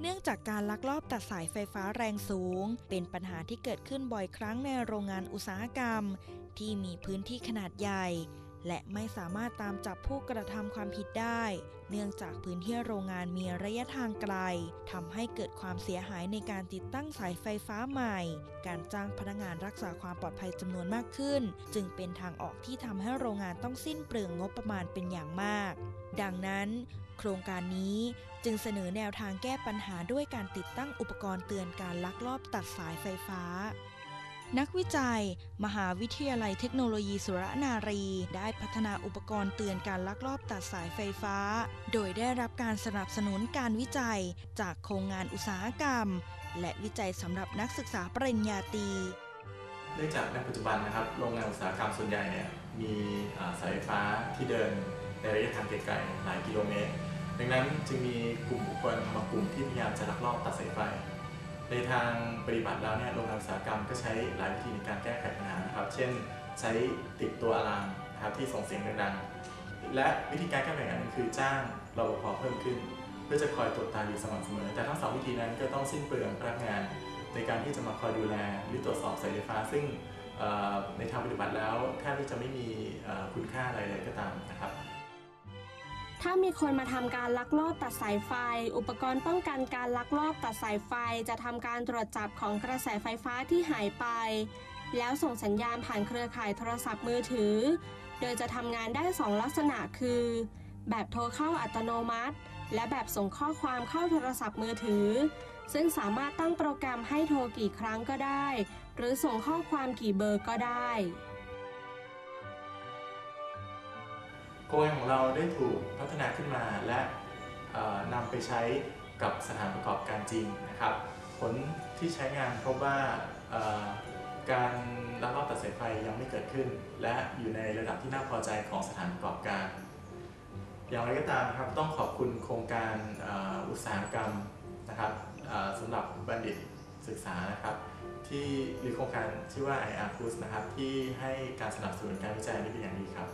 เนื่องจากการลักลอบตัดสายไฟฟ้าแรงสูง เป็นปัญหาที่เกิดขึ้นบ่อยครั้งในโรงงานอุตสาหกรรม ที่มีพื้นที่ขนาดใหญ่ และไม่สามารถตามจับผู้กระทำความผิดได้ เนื่องจากพื้นที่โรงงานมีระยะทางไกลทำให้เกิดความเสียหายในการติดตั้งสายไฟฟ้าใหม่ การจ้างพนักงานรักษาความปลอดภัยจำนวนมากขึ้น จึงเป็นทางออกที่ทำให้โรงงานต้องสิ้นเปลืองงบประมาณเป็นอย่างมาก ดังนั้นโครงการนี้จึงเสนอแนวทางแก้ปัญหาด้วยการติดตั้งอุปกรณ์เตือนการลักลอบตัดสายไฟฟ้า นักวิจัย มหาวิทยาลัยเทคโนโลยีสุรนารี ได้พัฒนาอุปกรณ์เตือนการลักลอบตัดสายไฟฟ้า โดยได้รับการสนับสนุนการวิจัยจากโครงงานอุตสาหกรรม และวิจัยสำหรับนักศึกษาปริญญาตรีเนื่องจากในปัจจุบันนะครับโรงงานอุตสาหกรรมส่วนใหญ่เนี่ยมีสายไฟฟ้าที่เดินในระยะทางไกลๆหลายกิโลเมตร ดังนั้นจึงมีกลุ่มบุคคลบากลุ่มที่พยายามจะลักลอบตัดสายไฟ ในทางปฏิบัติแล้วเนี่ยโรงงานอุตสาหกรรมก็ใช้หลายวิธีในการแก้ไขปัญหานะครับ เช่น ใช้ติดตัวอะลามนะครับที่ส่งเสียงดังๆ และวิธีการแก้ปัญหานั้นคือจ้างรปภเพิ่มขึ้น เพื่อจะคอยตรวจตาอยู่สม่ำเสมอ แต่ทั้งสองวิธีนั้นก็ต้องสิ้นเปลืองพนักงาน ในการที่จะมาคอยดูแลหรือตรวจสอบสายไฟฟ้า ซึ่งในทางปฏิบัติแล้วแทบที่จะไม่มีคุณค่าอะไรเลยก็ตามนะครับ ถ้ามีคนมาทำการลักลอบตัดสายไฟ อุปกรณ์ป้องกันการลักลอบตัดสายไฟ จะทำการตรวจจับของกระแสไฟฟ้าที่หายไป แล้วส่งสัญญาณผ่านเครือข่ายโทรศัพท์มือถือ โดยจะทำงานได้ 2 ลักษณะคือ แบบโทรเข้าอัตโนมัติ และแบบส่งข้อความเข้าโทรศัพท์มือถือ ซึ่งสามารถตั้งโปรแกรมให้โทรกี่ครั้งก็ได้ หรือส่งข้อความกี่เบอร์ก็ได้ โครงงานของเราได้ถูกพัฒนาขึ้นมาและนำไปใช้กับสถานประกอบการจริงนะครับ ผลที่ใช้งานพบว่าการลักลอบตัดสายไฟยังไม่เกิดขึ้น และอยู่ในระดับที่น่าพอใจของสถานประกอบการ อย่างไรก็ตามครับต้องขอบคุณโครงการอ,อุตสาหกรรมนะครับสำหรับบัณฑิตศึกษานะครับ ที่หรือโครงการชื่อว่า IR Plus นะครับ ที่ให้การสนับสนุนการวิจัยนี้เป็นอย่างดีครับ